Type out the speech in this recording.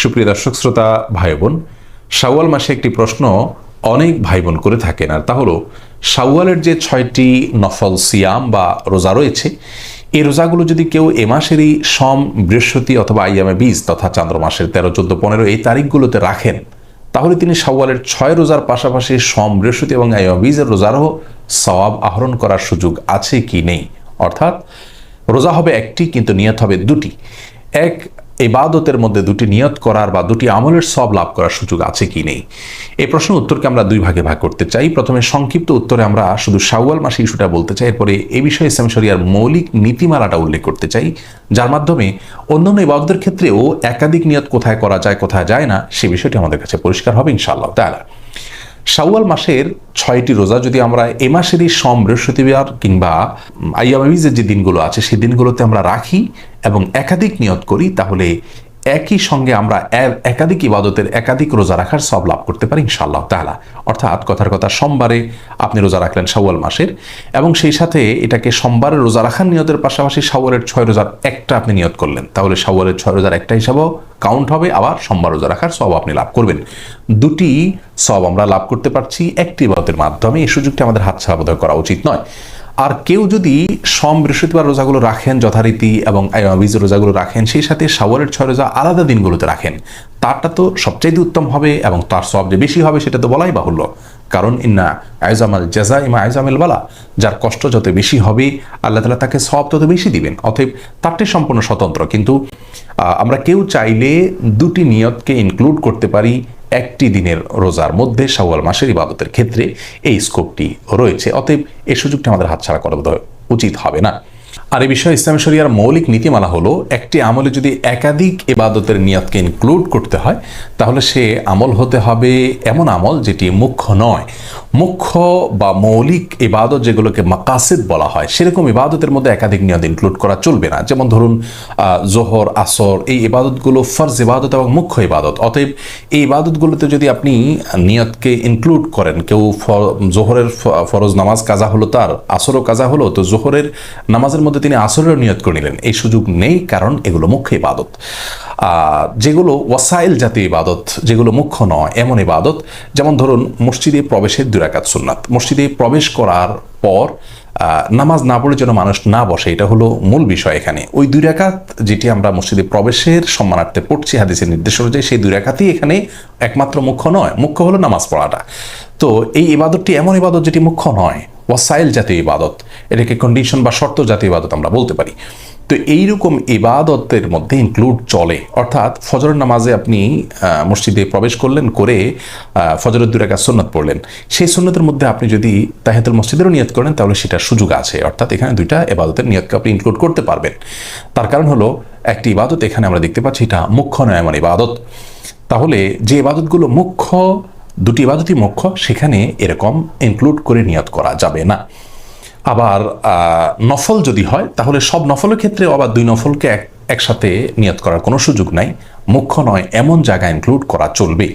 সুপ্রিয় দর্শক, শ্রোতা ভাই বোন শাওয়াল মাসে একটি প্রশ্ন অনেক ভাই বোন করে থাকেন, আর তা হলো, শাওয়ালের যে ছয়টি নফল সিয়াম বা রোজা রয়েছে, এই রোজাগুলো যদি কেউ এ মাসেরই সম, বৃহস্পতি অথবা আইয়ামে বীজ তথা চান্দ্র মাসের তেরো, চোদ্দ, পনেরো এই তারিখগুলোতে রাখেন, তাহলে তিনি শাওয়ালের ছয় রোজার পাশাপাশি সম, বৃহস্পতি এবং আইয়ামে বীজের রোজারও সওয়াব আহরণ করার সুযোগ আছে কি নেই? অর্থাৎ, রোজা হবে একটি, কিন্তু নিয়ত হবে দুটি। এক ইবাদতের মধ্যে দুটি নিয়ত করার বা দুটি আমলের সব লাভ করার সুযোগ আছে কি নেই? এই প্রশ্নের উত্তরকে আমরা দুই ভাগে ভাগ করতে চাই। প্রথমে সংক্ষিপ্ত উত্তরে আমরা শুধু শাওয়াল মাসে ইস্যুটা বলতে চাই, এরপরে এ বিষয়ে ইসলাম শরিয়ার মৌলিক নীতিমালাটা উল্লেখ করতে চাই, যার মাধ্যমে অন্যান্য ইবাদতের ক্ষেত্রেও একাধিক নিয়ত কোথায় করা যায়, কোথায় যায় না, সে বিষয়টি আমাদের কাছে পরিষ্কার হবে ইনশাআল্লাহ তাআলা। শাওয়াল মাসের ছয়টি রোজা যদি আমরা এ মাসেরই সম, বৃহস্পতিবার কিংবা আইয়ামিজের যে দিনগুলো আছে সেই দিনগুলোতে আমরা রাখি এবং একাধিক নিয়ত করি, তাহলে একই সঙ্গে আমরা একাধিক ইবাদতের একাধিক রোজা রাখার সব লাভ করতে পারি ইনশাআল্লাহ তাআলা। অর্থাৎ কথার কথা, সোমবারে আপনি রোজা রাখলেন সাওয়াল মাসের এবং সেই সাথে এটাকে সোমবারে রোজা রাখার নিয়তের পাশাপাশি শাওয়ালের ছয় রোজার একটা আপনি নিয়ত করলেন। তাহলে শাওয়ালের ছয় রোজার একটা হিসাবেও কাউন্ট হবে, আবার সোমবার রোজা রাখার সব আপনি লাভ করবেন। দুটি সব আমরা লাভ করতে পারছি একটি ইবাদতের মাধ্যমে, এই সুযোগটি আমাদের হাতছাড়া বোধহয় করা উচিত নয়। আর কেউ যদি সম বৃহস্পতিবার রোজাগুলো রাখেন, যথারীতি এবং বীজ রোজাগুলো রাখেন, সেই সাথে শাওয়ালের ছয় রোজা আলাদা দিনগুলোতে রাখেন। তারটা তো সবচাইতে উত্তম হবে এবং তার সব যে বেশি হবে সেটা তো বলাই বাহুল্য। কারণ ইন্না আয়জামাল জাজা ইমা আয়জামেল বালা, যার কষ্ট যত বেশি হবে, আল্লাহ তালা তাকে সব তত বেশি দিবেন। অতএব তারটাই সম্পূর্ণ স্বতন্ত্র। কিন্তু আমরা কেউ চাইলে দুটি নিয়তকে ইনক্লুড করতে পারি একটি দিনের রোজার মধ্যে শাওয়াল মাসের ইবাদতের ক্ষেত্রে এই স্কোপটি রয়েছে। অতএব এই সুযোগটি আমাদের হাতছাড়া করা উচিত হবে না। আর এই বিষয়ে ইসলাম শরিয়ার মৌলিক নীতিমালা হলো, একটি আমলে যদি একাধিক এবাদতের নিয়তকে ইনক্লুড করতে হয়, তাহলে সে আমল হতে হবে এমন আমল যেটি মুখ্য নয়। মুখ্য বা মৌলিক ইবাদত যেগুলোকে মাকাসিদ বলা হয়, সেরকম ইবাদতের মধ্যে একাধিক নিয়ত ইনক্লুড করা চলবে না। যেমন ধরুন জোহর, আসর, এই ইবাদতগুলো ফরজ ইবাদত এবং মুখ্য ইবাদত। অতএব এই ইবাদতগুলোতে যদি আপনি নিয়তকে ইনক্লুড করেন, কেউ জোহরের ফরজ নামাজ কাজা হলো তার, আসরও কাজা হলো, তো জোহরের নামাজের মধ্যে তিনি আসরেরও নিয়ত করে নিলেন। এই সুযোগ নেই, কারণ এগুলো মুখ্য ইবাদত। যেগুলো ওয়াসাইল জাতীয় ইবাদত, যেগুলো মুখ্য নয়, এমন ইবাদত, যেমন ধরুন মসজিদে প্রবেশের দুরাকাত সুন্নাত। মসজিদে প্রবেশ করার পর নামাজ না পড়ে যেন মানুষ না বসে, এটা হলো মূল বিষয় এখানে। ওই দুই রাকাত যেটি আমরা মসজিদে প্রবেশের সম্মানার্থে পড়ছি, হাদিসের নির্দেশ অনুযায়ী, সেই দুই রাকাতই এখানে একমাত্র মুখ্য নয়। মুখ্য হলো নামাজ পড়াটা। তো এই ইবাদতটি এমন ইবাদত যেটি মুখ্য নয়, ওয়াসাইল জাতীয় ইবাদত। এটাকে কন্ডিশন বা শর্ত জাতীয় ইবাদত আমরা বলতে পারি। তো এইরকম ইবাদতের মধ্যে ইনক্লুড চলে। অর্থাৎ ফজরের নামাজে আপনি মসজিদে প্রবেশ করলেন, করে ফজরের দুরাকা সুন্নত পড়লেন। সেই সুন্নতের মধ্যে আপনি যদি তাহেতুল মসজিদেরও নিয়ত করেন, তাহলে সেটার সুযোগ আছে। অর্থাৎ এখানে দুইটা ইবাদতের নিয়তকে আপনি ইনক্লুড করতে পারবেন। তার কারণ হলো, একটি ইবাদত এখানে আমরা দেখতে পাচ্ছি, এটা মুখ্য নয়, এমন ইবাদত। তাহলে যে ইবাদতগুলো মুখ্য, দুটি ইবাদতই মুখ্য, সেখানে এরকম ইনক্লুড করে নিয়ত করা যাবে না। আবার নফল যদি হয়, তাহলে সব নফলের ক্ষেত্রে আবার দুই নফলকে এক, একসাথে নিয়ত করার কোনো সুযোগ নাই। মুখ্য নয়, এমন জায়গা ইনক্লুড করা চলবে।